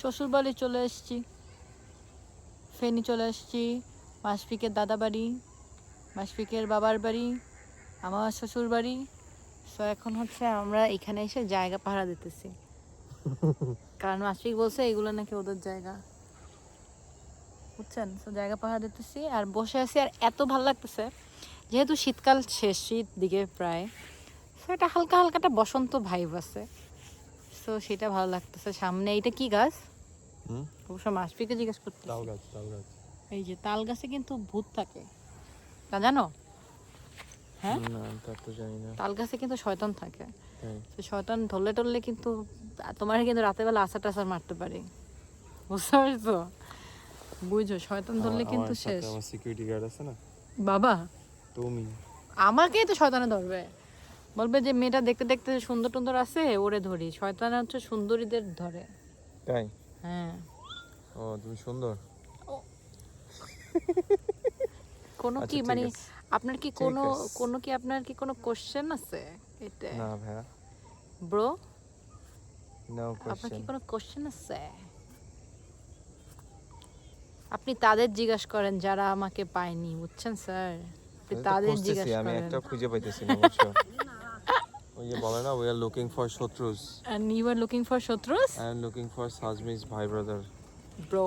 শ্বশুরবাড়ি চলে এসেছি। ফেনি চলে এসেছি। মাসফিকের দাদা বাড়ি মাসফিকের বাবার বাড়ি আমার শ্বশুর বাড়ি সো এখন হচ্ছে আমরা এখানে এসে জায়গা পাহারা দিতেছি। কারণ মাসফিক বলছে এগুলো নাকি ওদের জায়গা। বুঝছেন? তো জায়গা পাহারা দিতেছি আর বসে আছি আর এত ভালো লাগতেছে। যেহেতু শীতকাল শেষ শীত দিকে প্রায়। সো এটা হালকা হালকাটা বসন্ত ভাইব আছে। সো সেটা ভালো লাগতেছে সামনে। এইটা কি গাছ? হুম? অবশ্য মাসফিকে জিজ্ঞেস করতে তাল গাছ তাল গাছ। এই যে তাল গাছে কিন্তু ভূত থাকে। তা জানো? হ্যাঁ? না তা তো জানি না। তাল গাছে কিন্তু শয়তান থাকে। তাই শয়তান ধরলে টরলে কিন্তু তোমার কিন্তু রাতের বেলা আসার টাসার মারতে পারে। বুঝতে পারছ? বুঝো শয়তান ধরলে কিন্তু শেষ। আমার সিকিউরিটি গার্ড আছে না? বাবা? তুমি? আমাকেই তো শয়তানে ধরবে। বলবে যে মেয়েটা দেখতে দেখতে সুন্দর টুন্দর আছে ওরে ধরি। শয়তান হচ্ছে সুন্দরীদের ধরে। তাই? হ্যাঁ। ও তুমি সুন্দর? কোনো আচ্ছা, কি মানে আপনার কি কোনো কোনো কি আপনার কি কোনো কোশ্চেন আছে? এটা না ভাইয়া। ব্রো? নো কোশ্চেন আপনার কি কোনো কোশ্চেন আছে? আপনি তাদের জিজ্ঞাসা করেন যারা আমাকে পায়নি বুঝছেন স্যার? আপনি তাদের জিজ্ঞাসা আমি করেন। একটা খুঁজে পাইতেছি না বুঝছ? বলে না we are looking for শত্রুস and you are looking for শত্রুস I am looking for সাজমিস ভাই ব্রাদার ব্রো